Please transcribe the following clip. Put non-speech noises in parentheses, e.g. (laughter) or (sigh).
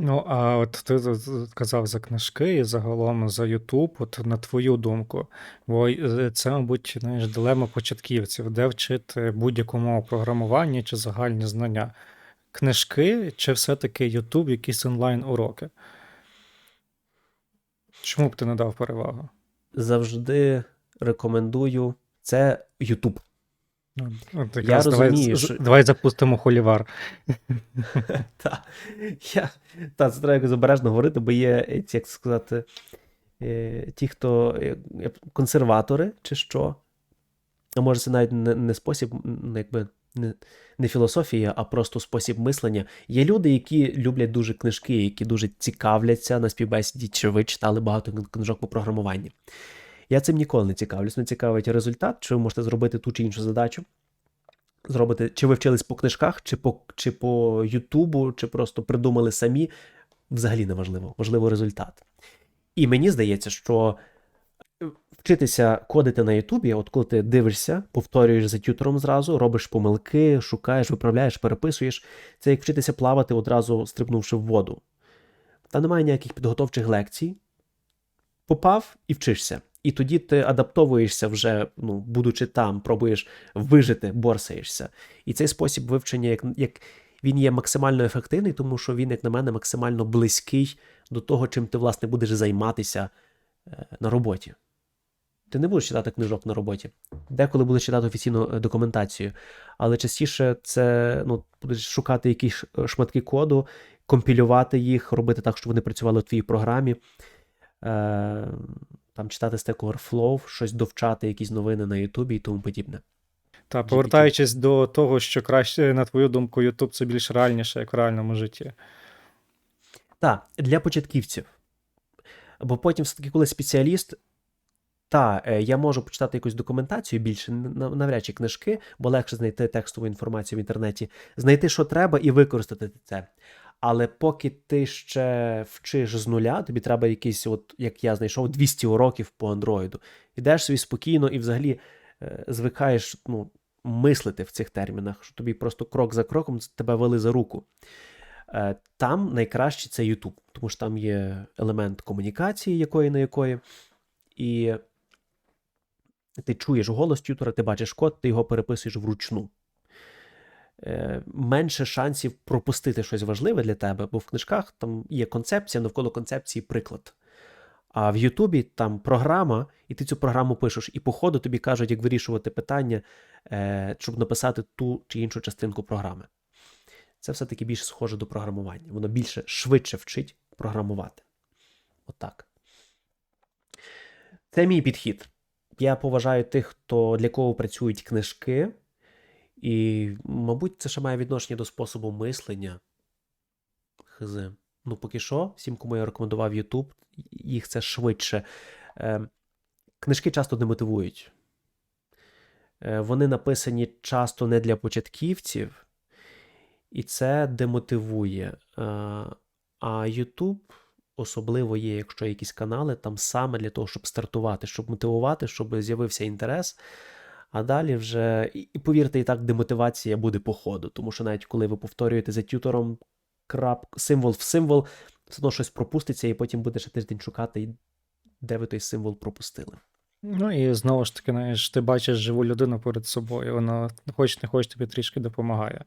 Ну, а от ти казав за книжки і загалом за Ютуб, от на твою думку, бо е, це, мабуть, знаєш, дилема початківців, де вчити будь-яку мову програмування чи загальні знання. Книжки чи все-таки Ютуб, якісь онлайн-уроки? Чому б ти не дав перевагу? Завжди рекомендую це YouTube. Ну, От Я давай, розумію, з- що- давай запустимо холівар. (laughs) Та, я, та, це треба якось обережно говорити, бо є, як сказати, е, ті, хто е, консерватори чи що. А може, це навіть не, не спосіб, м, якби не, не філософія, а просто спосіб мислення. Є люди, які люблять дуже книжки, які дуже цікавляться на співбесіді, чи ви читали багато книжок по програмуванню. Я цим ніколи не цікавлюсь. Не цікавить результат, чи ви можете зробити ту чи іншу задачу. Зробити, чи ви вчились по книжках, чи по, чи по Ютубу, чи просто придумали самі. Взагалі не важливо, важливо результат. І мені здається, що е, вчитися кодити на Ютубі, от коли ти дивишся, повторюєш за тютором зразу, робиш помилки, шукаєш, виправляєш, переписуєш. Це як вчитися плавати одразу стрибнувши в воду. Там немає ніяких підготовчих лекцій. Попав і вчишся. І тоді ти адаптовуєшся вже, ну, будучи там, пробуєш вижити, борсаєшся. І цей спосіб вивчення, як, як він є максимально ефективний, тому що він, як на мене, максимально близький до того, чим ти, власне, будеш займатися е, на роботі. Ти не будеш читати книжок на роботі. Деколи будеш читати офіційну е, документацію, але частіше це ну, будеш шукати якісь е, шматки коду, компілювати їх, робити так, щоб вони працювали в твоїй програмі. Е, там читати Stack Overflow, щось довчати, якісь новини на Ютубі і тому подібне. Та повертаючись до того, що краще, на твою думку, Ютуб це більш реальніше, як в реальному житті. Так, для початківців. Бо потім, все-таки, коли спеціаліст, та, е, я можу почитати якусь документацію більше, навряд чи книжки, бо легше знайти текстову інформацію в інтернеті, знайти, що треба, і використати це. Але поки ти ще вчиш з нуля, тобі треба якийсь, от як я знайшов, 200 уроків по андроїду. Ідеш собі спокійно і взагалі е, звикаєш ну, мислити в цих термінах, що тобі просто крок за кроком тебе вели за руку. Е, Там найкраще це YouTube, тому що там є елемент комунікації, якої на якої, і ти чуєш голос тютора, ти бачиш код, ти його переписуєш вручну. Е, Менше шансів пропустити щось важливе для тебе, бо в книжках там є концепція, навколо концепції приклад. А в Ютубі там програма, і ти цю програму пишеш, і по ходу тобі кажуть, як вирішувати питання, е, щоб написати ту чи іншу частинку програми це все-таки більше схоже до програмування. Воно більше швидше вчить програмувати. Отак. Це мій підхід. Я поважаю тих, хто для кого працюють книжки, і, мабуть, це ще має відношення до способу мислення. Хз. Ну, поки що, всім, кому я рекомендував YouTube, їх це швидше. Е, книжки часто демотивують. Е, вони написані часто не для початківців, і це демотивує. Е, А YouTube особливо є, якщо є якісь канали, там саме для того, щоб стартувати, щоб мотивувати, щоб з'явився інтерес. А далі вже, і повірте, і так демотивація буде по ходу, тому що навіть коли ви повторюєте за тютором крап, символ в символ, все одно щось пропуститься, і потім буде ще тиждень шукати, де ви той символ пропустили. Ну і знову ж таки, знаєш, ти бачиш живу людину перед собою, вона хоч не хоч тобі трішки допомагає.